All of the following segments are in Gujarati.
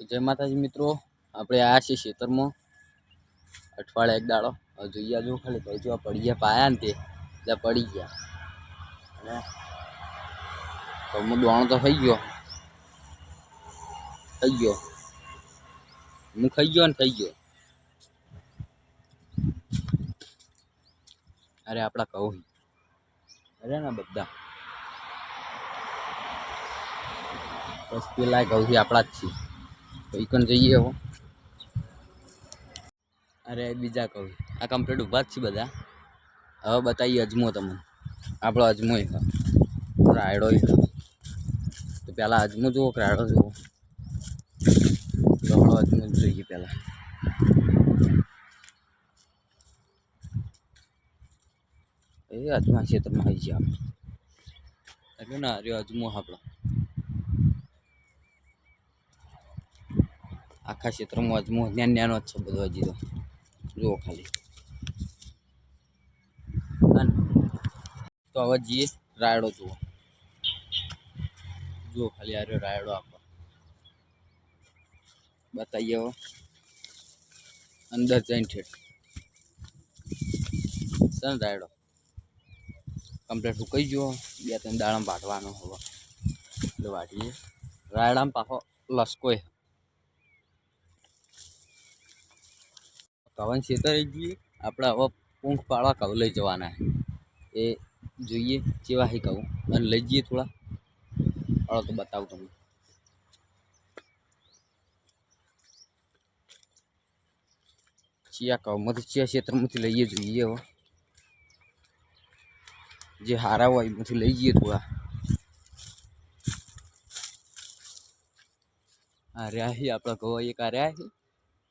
તો જય માતાજી મિત્રો, આપણે આયા છીએ ખેતરમાં અઠવાડિયા એક દાડો. હવે જોઈએ જો ખાલી ભાઈ જો આ પડી ગયા પાયા ને તે, એટલે પડી ગયા. અને ઘઉંમાં દોણો તો થઈ ગયો. થઈ ગયો. હું ખાઈ ગયો ને થઈ ગયો. અરે આપણા કહું. અરે ના બધા. બસ પેલા કહું આપણા જ છીએ. તો ઈકન જઈએ હો. અરે બીજા કહું આ કમ્પ્લીટ ઊભા જ છે બધા. હવે બતાવીએ અજમો તમને. આપણો અજમો છે રાયડો છે તો પહેલાં અજમો જુઓ કે રાયડો જુઓ. આપણો અજમો જ જોઈએ પહેલાં એ અજમા ક્ષેત્રમાં આવી ગયા. આપણે એટલે ના અરે અજમો આપણો. આખા ક્ષેત્રમાં અજમો ન્યાન ન્યાનો જ છે બધો હજી તો. જુઓ ખાલી. તો હવે જઈએ રાયડો જુઓ. જુઓ ખાલી આ રાયડો આપો બતાવીએ હવે. અંદર જઈને ઠેઠ. છે ને રાયડો? કમ્પ્લેટ ઉકાઈ જુઓ બે ત્રણ દાડામાં વાટવાનો હવે. એટલે વાટીએ. રાયડામાં પાછો લસકોય કવન ખેતરે જઈએ આપણે હવે પૂંખ પાડવા કહું લઈ જવાના એ જોઈએ કેવા હે કહું. અને લઈ જઈએ થોડા. હાલો તો બતાવું તમને. ચિયા કવમાંથી ચિયા ક્ષેત્રમાંથી લઈએ જોઈએ હવે. જે હારા હોય એમાંથી લઈ જઈએ થોડા. આ રહ્યા આપણા ઘઉં એક આ રહ્યા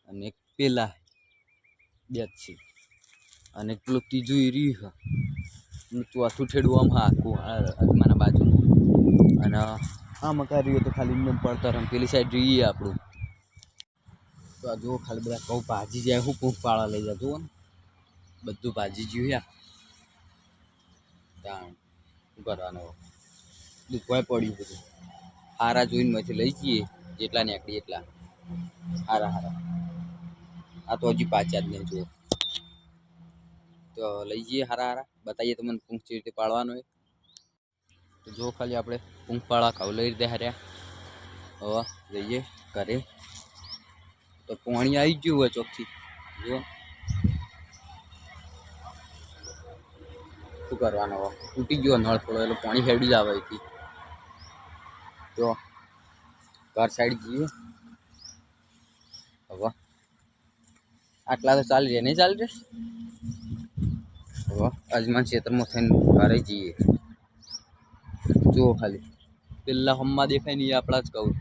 અને એક પેલા બે જ છે. અને પેલું ત્રીજું એ રહ્યું ચોથું ઠેડું આમ હા મારા આ અજમાના બાજુ અને આમ રહ્યું તો ખાલી એમને પડતર અને પેલી સાઈડ જોઈએ આપણું. તો આ જુઓ ખાલી બધા કહું ભાજી જાય, હું પૂંખ પાળા લઈ જા જુઓ ને. બધું ભાજી જોયા તાણ શું કરવાનું? દુખવાય પડ્યું બધું. હારા જોઈને માંથી લઈ જઈએ, જેટલા નીકળીએ એટલા. હારા હારા. આ તો હજી પાછા જ નહીં તો લઈ જઈએ હારા હારા. બતાવીએ તમને પૂંખ કેવી રીતે પાડવાનો હોય. તો જો ખાલી આપણે પૂંખ પાડવા ખાવ લઈ રીતે હાર્યા. હવે જઈએ ઘરે. તો પાણી આવી ગયું હોય ચોકથી. જો શું કરવાનું હવે? તૂટી ગયો નળ થોડો, એટલે પાણી હેડી જ આવે અહીંથી ઘર સાઈડ જઈએ હવે આટલા તો ચાલી રહે નહીં ચાલી રહે અજમાન ક્ષેત્રમાં થઈને ઘરે જઈએ. જુઓ ખાલી. પેલા હમમાં દેખાય નહીં આપણા જ કહું.